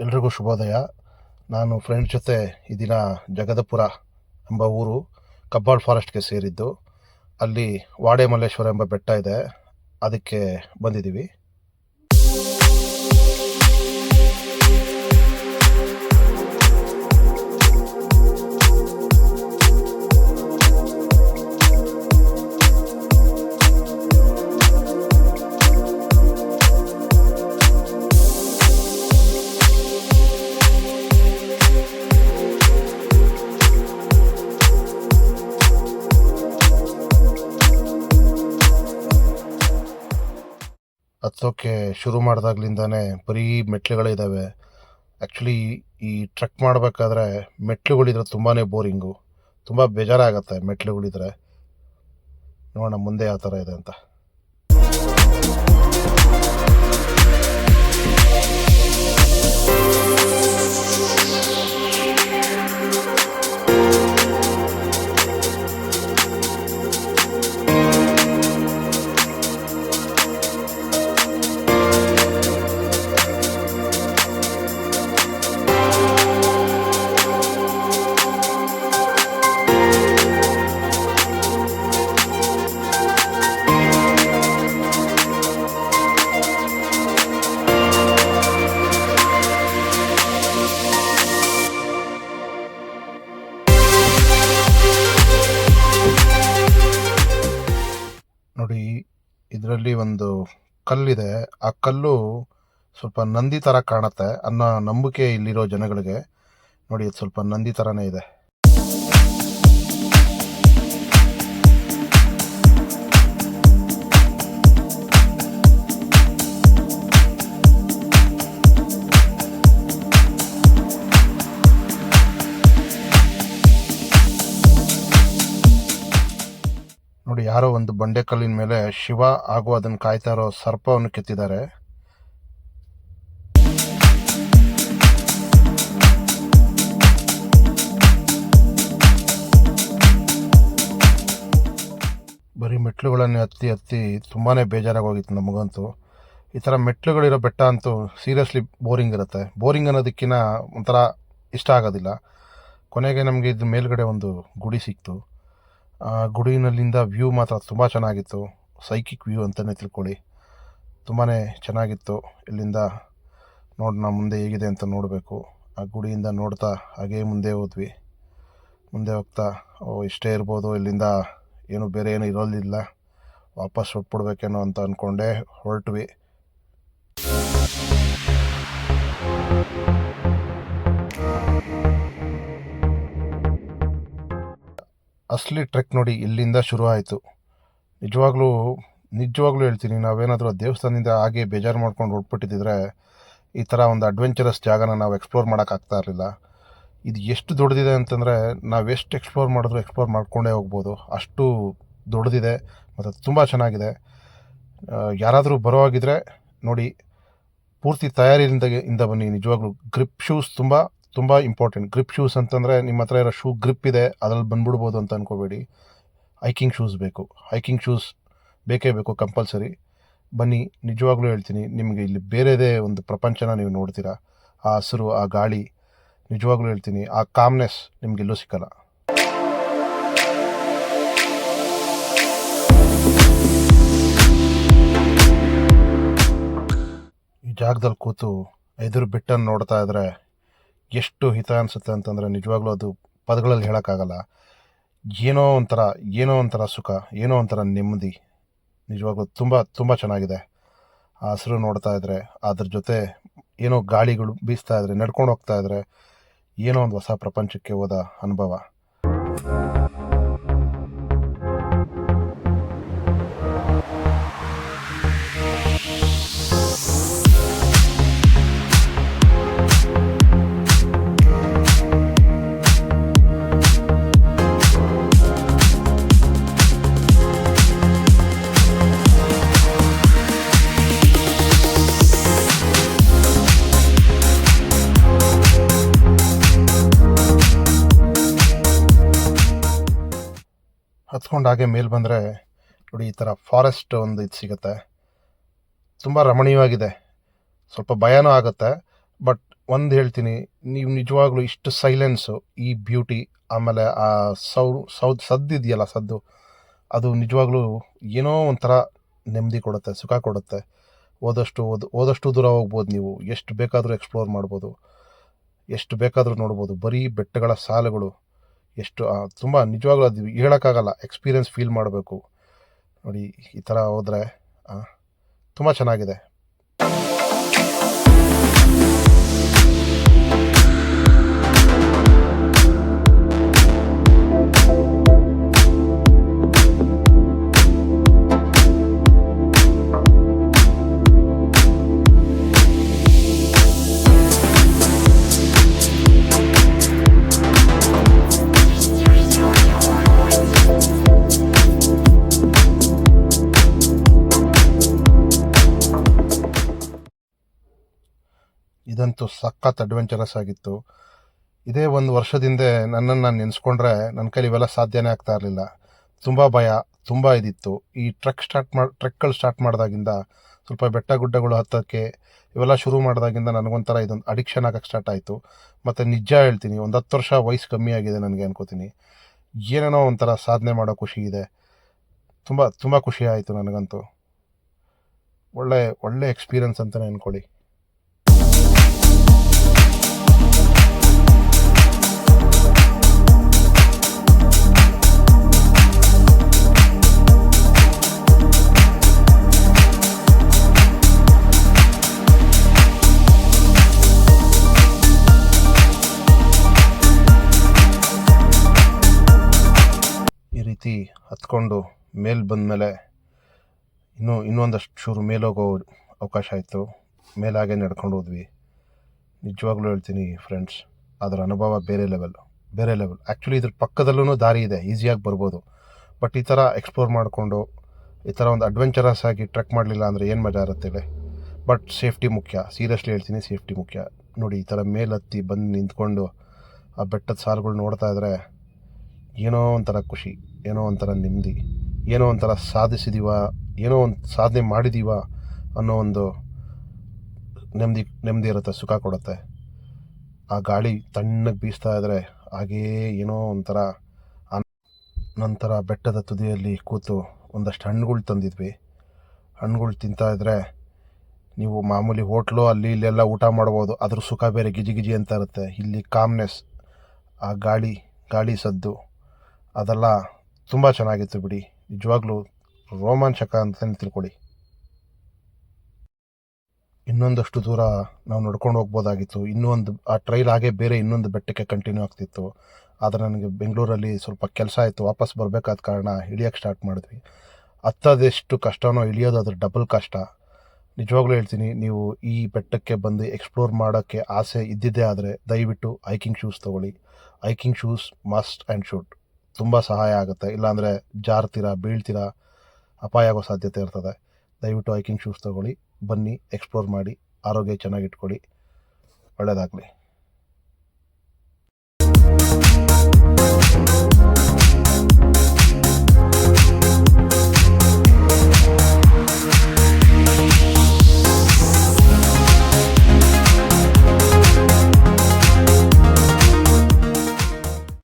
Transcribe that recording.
ಎಲ್ರಿಗೂ ಶುಭೋದಯ. ನಾನು ಫ್ರೆಂಡ್ ಜೊತೆ ಈ ದಿನ ಜಗದಪುರ ಎಂಬ ಊರು ಕಬ್ಬಾಳ್ ಫಾರೆಸ್ಟ್ಗೆ ಸೇರಿದ್ದು. ಅಲ್ಲಿ ವಾಡೆ ಮಲ್ಲೇಶ್ವರ ಎಂಬ ಬೆಟ್ಟ ಇದೆ. ಅದಕ್ಕೆ ಬಂದಿದ್ದೀವಿ. ಹತ್ತೋಕ್ಕೆ ಶುರು ಮಾಡಿದಾಗ್ಲಿಂದಾನೇ ಬರೀ ಮೆಟ್ಲುಗಳಿದ್ದಾವೆ ಆ್ಯಕ್ಚುಲಿ ಈ ಟ್ರೆಕ್ ಮಾಡಬೇಕಾದ್ರೆ ಮೆಟ್ಲುಗಳಿದ್ರೆ ತುಂಬಾ ಬೋರಿಂಗು ತುಂಬ ಬೇಜಾರಾಗತ್ತೆ ಮೆಟ್ಲುಗಳಿದ್ರೆ. ನೋಡೋಣ ಮುಂದೆ ಯಾವ ಥರ ಇದೆ ಅಂತ. ನೋಡಿ, ಇದರಲ್ಲಿ ಒಂದು ಕಲ್ಲಿದೆ. ಆ ಕಲ್ಲು ಸ್ವಲ್ಪ ನಂದಿ ಥರ ಕಾಣುತ್ತೆ ಅನ್ನೋ ನಂಬಿಕೆ ಇಲ್ಲಿರೋ ಜನಗಳಿಗೆ. ನೋಡಿ ಇದು ಸ್ವಲ್ಪ ನಂದಿ ಥರನೇ ಇದೆ. ಯಾರೋ ಒಂದು ಬಂಡೆ ಕಲ್ಲಿನ ಮೇಲೆ ಶಿವ ಹಾಗೂ ಅದನ್ನು ಕಾಯ್ತಾ ಇರೋ ಸರ್ಪವನ್ನು ಕೆತ್ತಿದ್ದಾರೆ. ಬರೀ ಮೆಟ್ಲುಗಳನ್ನೇ ಹತ್ತಿ ಹತ್ತಿ ತುಂಬಾ ಬೇಜಾರಾಗೋಗಿತ್ತು ನಮಗಂತೂ ಈ ಥರ ಮೆಟ್ಲುಗಳಿರೋ ಬೆಟ್ಟ ಅಂತೂ ಸೀರಿಯಸ್ಲಿ ಬೋರಿಂಗ್ ಇರುತ್ತೆ. ಬೋರಿಂಗ್ ಅನ್ನೋದಕ್ಕಿಂತ ಒಂಥರ ಇಷ್ಟ ಆಗೋದಿಲ್ಲ. ಕೊನೆಗೆ ನಮಗೆ ಇದು ಮೇಲ್ಗಡೆ ಒಂದು ಗುಡಿ ಸಿಕ್ತು. ಗುಡಿನಲ್ಲಿಂದ ವ್ಯೂ ಮಾತ್ರ ತುಂಬ ಚೆನ್ನಾಗಿತ್ತು. ಸೈಕಿಕ್ ವ್ಯೂ ಅಂತಲೇ ತಿಳ್ಕೊಳ್ಳಿ. ತುಂಬಾ ಚೆನ್ನಾಗಿತ್ತು. ಇಲ್ಲಿಂದ ನೋಡೋಣ ಮುಂದೆ ಹೇಗಿದೆ ಅಂತ ನೋಡಬೇಕು. ಆ ಗುಡಿಯಿಂದ ನೋಡ್ತಾ ಹಾಗೇ ಮುಂದೆ ಹೋದ್ವಿ. ಮುಂದೆ ಹೋಗ್ತಾ, ಓ ಇಷ್ಟೇ ಇರ್ಬೋದು, ಇಲ್ಲಿಂದ ಏನು ಬೇರೆ ಏನು ಇರೋದಿಲ್ಲ. ವಾಪಸ್ ಹೊಟ್ಬಿಡ್ಬೇಕೇನೋ ಅಂತ ಅಂದ್ಕೊಂಡೆ ಹೊರಟ್ವಿ. ಅಸಲಿ ಟ್ರೆಕ್ ನೋಡಿ ಇಲ್ಲಿಂದ ಶುರು ಆಯಿತು ನಿಜವಾಗ್ಲೂ ನಿಜವಾಗ್ಲೂ ಹೇಳ್ತೀನಿ, ನಾವೇನಾದರೂ ದೇವಸ್ಥಾನದಿಂದ ಹಾಗೆ ಬೇಜಾರು ಮಾಡ್ಕೊಂಡು ಹೊಟ್ಬಿಟ್ಟಿದ್ರೆ ಈ ಥರ ಒಂದು ಅಡ್ವೆಂಚರಸ್ ಜಾಗನ ನಾವು ಎಕ್ಸ್ಪ್ಲೋರ್ ಮಾಡೋಕ್ಕಾಗ್ತಾ ಇರಲಿಲ್ಲ. ಇದು ಎಷ್ಟು ದೊಡ್ಡದಿದೆ ಅಂತಂದರೆ, ನಾವು ಎಷ್ಟು ಎಕ್ಸ್ಪ್ಲೋರ್ ಮಾಡಿದ್ರು ಎಕ್ಸ್ಪ್ಲೋರ್ ಮಾಡ್ಕೊಂಡೇ ಹೋಗ್ಬೋದು. ಅಷ್ಟು ದೊಡ್ಡದಿದೆ, ಮತ್ತು ತುಂಬ ಚೆನ್ನಾಗಿದೆ. ಯಾರಾದರೂ ಬರೋವಾಗಿದ್ದರೆ ನೋಡಿ, ಪೂರ್ತಿ ತಯಾರಿಯಿಂದ ಇಂದ ಬನ್ನಿ. ನಿಜವಾಗ್ಲೂ ಗ್ರಿಪ್ ಶೂಸ್ ತುಂಬ ತುಂಬ ಇಂಪಾರ್ಟೆಂಟ್ ಗ್ರಿಪ್ ಶೂಸ್ ಅಂತಂದರೆ ನಿಮ್ಮ ಹತ್ರ ಇರೋ ಶೂ ಗ್ರಿಪ್ ಇದೆ, ಅದ್ರಲ್ಲಿ ಬಂದ್ಬಿಡ್ಬೋದು ಅಂತ ಅನ್ಕೋಬೇಡಿ. ಹೈಕಿಂಗ್ ಶೂಸ್ ಬೇಕು. ಹೈಕಿಂಗ್ ಶೂಸ್ ಬೇಕೇ ಬೇಕು ಕಂಪಲ್ಸರಿ ಬನ್ನಿ, ನಿಜವಾಗ್ಲೂ ಹೇಳ್ತೀನಿ, ನಿಮಗೆ ಇಲ್ಲಿ ಬೇರೆದೇ ಒಂದು ಪ್ರಪಂಚನ ನೀವು ನೋಡ್ತೀರಾ? ಆ ಹಸಿರು, ಆ ಗಾಳಿ, ನಿಜವಾಗ್ಲೂ ಹೇಳ್ತೀನಿ, ಆ ಕಾಮ್ನೆಸ್ ನಿಮಗೆಲ್ಲೂ ಸಿಕ್ಕಲ್ಲ. ಈ ಜಾಗದಲ್ಲಿ ಕೂತು ಎದುರು ಬೆಟ್ಟನ್ನು ನೋಡ್ತಾ ಇದ್ರೆ ಎಷ್ಟು ಹಿತ ಅನಿಸುತ್ತೆ ಅಂತಂದರೆ ನಿಜವಾಗ್ಲೂ ಅದು ಪದಗಳಲ್ಲಿ ಹೇಳೋಕ್ಕಾಗಲ್ಲ. ಏನೋ ಒಂಥರ ಏನೋ ಒಂಥರ ಸುಖ, ಏನೋ ಒಂಥರ ನೆಮ್ಮದಿ ನಿಜವಾಗ್ಲೂ ತುಂಬ ತುಂಬ ಚೆನ್ನಾಗಿದೆ. ಆ ಹಸಿರು ನೋಡ್ತಾ ಇದ್ದರೆ ಅದ್ರ ಜೊತೆ ಏನೋ ಗಾಳಿಗಳು ಬೀಸ್ತಾ ಇದ್ರೆ, ನಡ್ಕೊಂಡು ಹೋಗ್ತಾ ಇದ್ರೆ, ಏನೋ ಒಂದು ಹೊಸ ಪ್ರಪಂಚಕ್ಕೆ ಹೋದ ಅನುಭವ. ಹತ್ಕೊಂಡು ಹಾಗೆ ಮೇಲೆ ಬಂದರೆ ನೋಡಿ, ಈ ಥರ ಫಾರೆಸ್ಟ್ ಒಂದು ಇದು ಸಿಗುತ್ತೆ. ತುಂಬ ರಮಣೀಯವಾಗಿದೆ. ಸ್ವಲ್ಪ ಭಯನೂ ಆಗುತ್ತೆ. ಬಟ್ ಒಂದು ಹೇಳ್ತೀನಿ, ನೀವು ನಿಜವಾಗ್ಲೂ ಇಷ್ಟು ಸೈಲೆನ್ಸು ಈ ಬ್ಯೂಟಿ ಆಮೇಲೆ ಆ ಸೌ ಸದ್ದು ಸದ್ದಿದೆಯಲ್ಲ ಸದ್ದು, ಅದು ನಿಜವಾಗ್ಲೂ ಏನೋ ಒಂಥರ ನೆಮ್ಮದಿ ಕೊಡುತ್ತೆ, ಸುಖ ಕೊಡುತ್ತೆ. ಓದಷ್ಟು ಓದ್ ಓದಷ್ಟು ದೂರ ಹೋಗ್ಬೋದು ನೀವು. ಎಷ್ಟು ಬೇಕಾದರೂ ಎಕ್ಸ್ಪ್ಲೋರ್ ಮಾಡ್ಬೋದು. ಎಷ್ಟು ಬೇಕಾದರೂ ನೋಡ್ಬೋದು. ಬರೀ ಬೆಟ್ಟಗಳ ಸಾಲುಗಳು. ಎಷ್ಟು ತುಂಬ ನಿಜವಾಗ್ಲೂ ಅದು ಹೇಳೋಕ್ಕಾಗಲ್ಲ ಎಕ್ಸ್ಪೀರಿಯನ್ಸ್ ಫೀಲ್ ಮಾಡಬೇಕು. ನೋಡಿ ಈ ಥರ ಹೋದರೆ ತುಂಬ ಚೆನ್ನಾಗಿದೆ. ಇದಂತೂ ಸಖತ್ ಅಡ್ವೆಂಚರಸ್ ಆಗಿತ್ತು. ಇದೇ ಒಂದು ವರ್ಷದಿಂದ ನನ್ನನ್ನು ನಾನು ನೆನೆಸ್ಕೊಂಡ್ರೆ ನನ್ನ ಕೈಲಿ ಇವೆಲ್ಲ ಸಾಧ್ಯನೇ ಆಗ್ತಾ ಇರಲಿಲ್ಲ. ತುಂಬ ಭಯ, ತುಂಬ ಇದಿತ್ತು. ಈ ಟ್ರಕ್ ಸ್ಟಾರ್ಟ್ ಮಾಡಿ ಟ್ರಕ್ಗಳು ಸ್ಟಾರ್ಟ್ ಮಾಡಿದಾಗಿಂದ ಸ್ವಲ್ಪ ಬೆಟ್ಟ ಗುಡ್ಡಗಳು ಹತ್ತೋಕ್ಕೆ ಇವೆಲ್ಲ ಶುರು ಮಾಡಿದಾಗಿಂದ ನನಗೊಂಥರ ಇದೊಂದು ಅಡಿಕ್ಷನ್ ಆಗಕ್ಕೆ ಸ್ಟಾರ್ಟ್ ಆಯಿತು. ಮತ್ತು ನಿಜ ಹೇಳ್ತೀನಿ, ಒಂದು ಹತ್ತು ವರ್ಷ ವಯಸ್ಸು ಕಮ್ಮಿ ಆಗಿದೆ ನನಗೆ ಅನ್ಕೋತೀನಿ. ಏನೇನೋ ಒಂಥರ ಸಾಧನೆ ಮಾಡೋ ಖುಷಿ ಇದೆ. ತುಂಬ ತುಂಬ ಖುಷಿ ಆಯಿತು ನನಗಂತೂ. ಒಳ್ಳೆ ಒಳ್ಳೆ ಎಕ್ಸ್ಪೀರಿಯನ್ಸ್ ಅಂತಲೇ ಅಂದ್ಕೊಳ್ಳಿ ಹತ್ಕೊಂಡು ಮೇಲೆ ಬಂದಮೇಲೆ ಇನ್ನೂ, ಇನ್ನೊಂದಷ್ಟು ಚೂರು ಮೇಲೋಗೋ ಅವಕಾಶ ಆಯಿತು. ಮೇಲಾಗೆ ನಡ್ಕೊಂಡು ಹೋದ್ವಿ. ನಿಜವಾಗ್ಲೂ ಹೇಳ್ತೀನಿ ಫ್ರೆಂಡ್ಸ್ ಅದರ ಅನುಭವ ಬೇರೆ ಲೆವೆಲ್ ಬೇರೆ ಲೆವೆಲ್ ಆ್ಯಕ್ಚುಲಿ ಇದ್ರ ಪಕ್ಕದಲ್ಲೂ ದಾರಿ ಇದೆ ಈಸಿಯಾಗಿ ಬರ್ಬೋದು. ಬಟ್ ಈ ಥರ ಎಕ್ಸ್ಪ್ಲೋರ್ ಮಾಡಿಕೊಂಡು, ಈ ಥರ ಒಂದು ಅಡ್ವೆಂಚರಸ್ ಆಗಿ ಟ್ರೆಕ್ ಮಾಡಲಿಲ್ಲ ಅಂದರೆ ಏನು ಮಜಾ ಇರುತ್ತೆ ಬಟ್ ಸೇಫ್ಟಿ ಮುಖ್ಯ. ಸೀರಿಯಸ್ಲಿ ಹೇಳ್ತೀನಿ ಸೇಫ್ಟಿ ಮುಖ್ಯ. ನೋಡಿ, ಈ ಥರ ಮೇಲೆ ಹತ್ತಿ ಬಂದು ನಿಂತ್ಕೊಂಡು ಆ ಬೆಟ್ಟದ ಸಾಲುಗಳು ನೋಡ್ತಾ ಇದ್ರೆ ಏನೋ ಒಂಥರ ಖುಷಿ, ಏನೋ ಒಂಥರ ನೆಮ್ಮದಿ, ಏನೋ ಒಂಥರ ಸಾಧಿಸಿದೀವ, ಏನೋ ಒಂದು ಸಾಧನೆ ಮಾಡಿದೀವ ಅನ್ನೋ ಒಂದು ನೆಮ್ಮದಿ ನೆಮ್ಮದಿ ಇರುತ್ತೆ, ಸುಖ ಕೊಡುತ್ತೆ. ಆ ಗಾಳಿ ತಣ್ಣಗೆ ಬೀಸ್ತಾ ಇದ್ರೆ ಹಾಗೇ ಏನೋ ಒಂಥರ ನಂತರ ಬೆಟ್ಟದ ತುದಿಯಲ್ಲಿ ಕೂತು ಒಂದಷ್ಟು ಹಣ್ಣುಗಳು ತಂದಿದ್ವಿ. ಹಣ್ಣುಗಳು ತಿಂತಾ ಇದ್ರೆ ನೀವು ಮಾಮೂಲಿ ಹೋಟ್ಲು, ಅಲ್ಲಿ ಇಲ್ಲೆಲ್ಲ ಊಟ ಮಾಡ್ಬೋದು ಅದ್ರ ಸುಖ ಬೇರೆ ಗಿಜಿ ಗಿಜಿ ಅಂತ ಇರುತ್ತೆ. ಇಲ್ಲಿ ಕಾಮ್ನೆಸ್ ಆ ಗಾಳಿ ಗಾಳಿ ಸದ್ದು. ಅದೆಲ್ಲ ತುಂಬ ಚೆನ್ನಾಗಿತ್ತು ಬಿಡಿ. ನಿಜವಾಗ್ಲೂ ರೋಮಾಂಚಕ ಅಂತಲೇ ತಿಳ್ಕೊಳ್ಳಿ. ಇನ್ನೊಂದಷ್ಟು ದೂರ ನಾವು ನಡ್ಕೊಂಡು ಹೋಗ್ಬೋದಾಗಿತ್ತು. ಇನ್ನೊಂದು ಆ ಟ್ರೈಲ್ ಹಾಗೆ ಬೇರೆ ಇನ್ನೊಂದು ಬೆಟ್ಟಕ್ಕೆ ಕಂಟಿನ್ಯೂ ಆಗ್ತಿತ್ತು. ಆದರೆ ನನಗೆ ಬೆಂಗಳೂರಲ್ಲಿ ಸ್ವಲ್ಪ ಕೆಲಸ ಆಯಿತು. ವಾಪಸ್ ಬರಬೇಕಾದ ಕಾರಣ ಇಳಿಯೋಕ್ಕೆ ಸ್ಟಾರ್ಟ್ ಮಾಡಿದ್ವಿ. ಹತ್ತದೆಷ್ಟು ಕಷ್ಟನೋ ಇಳಿಯೋದು ಅದ್ರ ಡಬಲ್ ಕಷ್ಟ. ನಿಜವಾಗ್ಲೂ ಹೇಳ್ತೀನಿ, ನೀವು ಈ ಬೆಟ್ಟಕ್ಕೆ ಬಂದು ಎಕ್ಸ್ಪ್ಲೋರ್ ಮಾಡೋಕ್ಕೆ ಆಸೆ ಇದ್ದಿದ್ದೇ ಆದರೆ ದಯವಿಟ್ಟು ಹೈಕಿಂಗ್ ಶೂಸ್ ತೊಗೊಳ್ಳಿ. Hiking shoes must and should ತುಂಬ ಸಹಾಯ ಆಗುತ್ತೆ. ಇಲ್ಲಾಂದರೆ ಜಾರ್ತೀರಾ, ಬೀಳ್ತೀರಾ, ಅಪಾಯ ಆಗೋ ಸಾಧ್ಯತೆ ಇರ್ತದೆ. ದಯವಿಟ್ಟು ಹೈಕಿಂಗ್ ಶೂಸ್ ತೊಗೊಳ್ಳಿ. ಬನ್ನಿ ಎಕ್ಸ್ಪ್ಲೋರ್ ಮಾಡಿ, ಆರೋಗ್ಯ ಚೆನ್ನಾಗಿಟ್ಕೊಳ್ಳಿ. ಒಳ್ಳೆಯದಾಗಲಿ